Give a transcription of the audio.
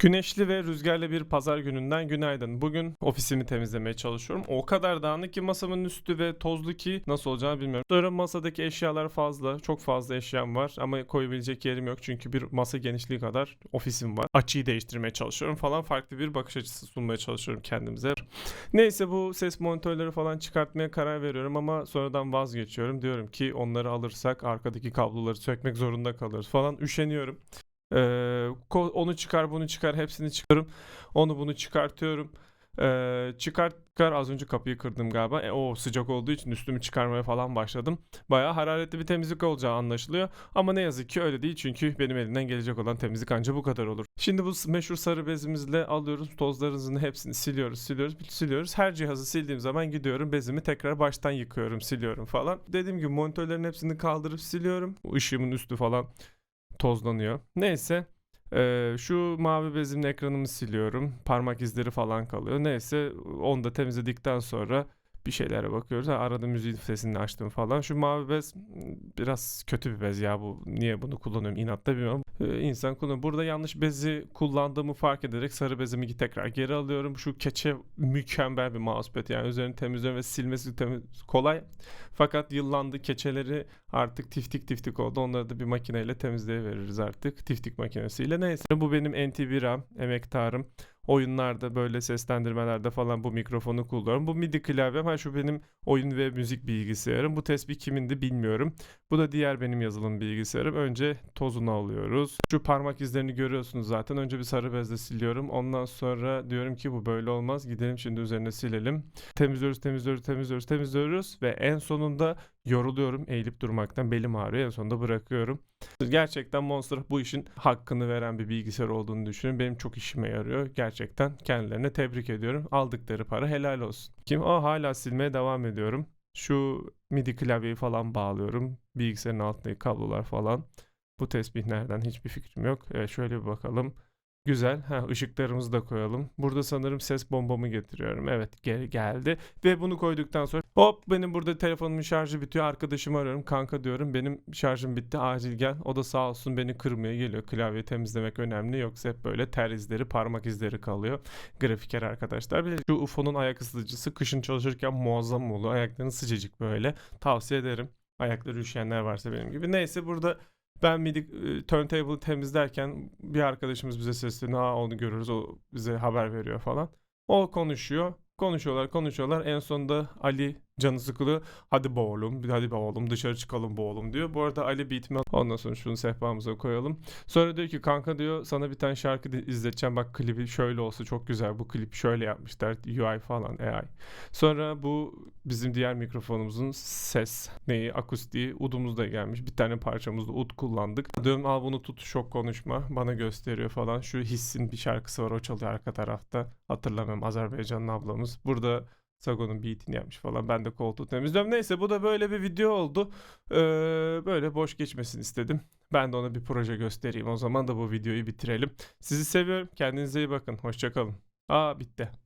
Güneşli ve rüzgarlı bir pazar gününden günaydın. Bugün ofisimi temizlemeye çalışıyorum. O kadar dağınık ki masamın üstü ve tozlu ki nasıl olacağını bilmiyorum. Sonra masadaki eşyalar fazla. Çok fazla eşyam var ama koyabilecek yerim yok. Çünkü bir masa genişliği kadar ofisim var. Açıyı değiştirmeye çalışıyorum falan. Farklı bir bakış açısı sunmaya çalışıyorum kendimize. Neyse bu ses monitörleri falan çıkartmaya karar veriyorum ama sonradan vazgeçiyorum. Diyorum ki onları alırsak arkadaki kabloları sökmek zorunda kalırız falan. Üşeniyorum. Ee, onu çıkar bunu çıkar hepsini çıkarım. Onu bunu çıkartıyorum. Ee, çıkar çıkar az önce kapıyı kırdım galiba. E, o sıcak olduğu için üstümü çıkarmaya falan başladım. Bayağı hararetli bir temizlik olacağı anlaşılıyor. Ama ne yazık ki öyle değil çünkü benim elimden gelecek olan temizlik anca bu kadar olur. Şimdi bu meşhur sarı bezimizle alıyoruz tozlarımızın hepsini siliyoruz siliyoruz siliyoruz. Her cihazı sildiğim zaman gidiyorum bezimi tekrar baştan yıkıyorum siliyorum falan. Dediğim gibi monitörlerin hepsini kaldırıp siliyorum. Işığımın üstü falan tozlanıyor. Neyse. eee, şu mavi bezimle ekranımı siliyorum. Parmak izleri falan kalıyor. Neyse onu da temizledikten sonra bir şeylere bakıyoruz. Ha, arada müziğin sesini açtım falan. Şu mavi bez m, biraz kötü bir bez ya bu. Niye bunu kullanıyorum inatla bilmiyorum. Ee, insan kullanıyor. Burada yanlış bezi kullandığımı fark ederek sarı bezimi tekrar geri alıyorum. Şu keçe mükemmel bir mousepad. Yani üzerini temizliyorum ve silmesi temiz, kolay. Fakat yıllandı keçeleri artık tiftik tiftik oldu. Onları da bir makineyle temizleyiveririz artık. Tiftik makinesiyle. Neyse. Bu benim NT1'am, emektarım. Oyunlarda böyle seslendirmelerde falan bu mikrofonu kullanıyorum. Bu MIDI klavyem. Ha şu benim oyun ve müzik bilgisayarım. Bu tespih kimindi bilmiyorum. Bu da diğer benim yazılım bilgisayarım. Önce tozunu alıyoruz. Şu parmak izlerini görüyorsunuz zaten. Önce bir sarı bezle siliyorum. Ondan sonra diyorum ki bu böyle olmaz. Gidelim şimdi üzerine silelim. Temizliyoruz, temizliyoruz, temizliyoruz, temizliyoruz ve en sonunda yoruluyorum eğilip durmaktan. Belim ağrıyor. En sonunda bırakıyorum. Gerçekten Monster bu işin hakkını veren bir bilgisayar olduğunu düşünüyorum. Benim çok işime yarıyor. Gerçekten kendilerine tebrik ediyorum. Aldıkları para helal olsun. Kim? O hala silmeye devam ediyorum. Şu MIDI klavyeyi falan bağlıyorum. Bilgisayarın altındaki kablolar falan. Bu tesbih nereden hiçbir fikrim yok. Evet, şöyle bir bakalım. Güzel. Ha, ışıklarımızı da koyalım. Burada sanırım ses bombamı getiriyorum. Evet geri geldi. Ve bunu koyduktan sonra hop benim burada telefonumun şarjı bitiyor. Arkadaşımı arıyorum. Kanka diyorum benim şarjım bitti acil gel. O da sağ olsun beni kırmaya geliyor. Klavyeyi temizlemek önemli. Yoksa hep böyle ter izleri parmak izleri kalıyor. Grafiker arkadaşlar. Bir de şu UFO'nun ayak ısıtıcısı kışın çalışırken muazzam oluyor. Ayakların sıcacık böyle. Tavsiye ederim. Ayakları üşüyenler varsa benim gibi. Neyse burada ben MIDI e, turntable'ı temizlerken bir arkadaşımız bize sesleniyor. Aa onu görürüz. O bize haber veriyor falan. O konuşuyor. Konuşuyorlar, konuşuyorlar. En sonunda Ali canı sıkılıyor. Hadi be oğlum, hadi be oğlum dışarı çıkalım be oğlum diyor. Bu arada Ali beatimi ondan sonra şunu sehpamıza koyalım. Sonra diyor ki kanka diyor sana bir tane şarkı izleteceğim. Bak klibi şöyle olsa çok güzel. Bu klip şöyle yapmışlar. UI falan AI. Sonra bu bizim diğer mikrofonumuzun ses neyi akustiği udumuz da gelmiş. Bir tane parçamızda ud kullandık. Diyorum al bunu tut şok konuşma. Bana gösteriyor falan. Şu hissin bir şarkısı var o çalıyor arka tarafta. Hatırlamıyorum Azerbaycanlı ablamız. Burada Sagon'un beatini yapmış falan. Ben de koltuğu temizliyorum. Neyse bu da böyle bir video oldu. Ee, böyle boş geçmesin istedim. Ben de ona bir proje göstereyim. O zaman da bu videoyu bitirelim. Sizi seviyorum. Kendinize iyi bakın. Hoşçakalın. Aa bitti.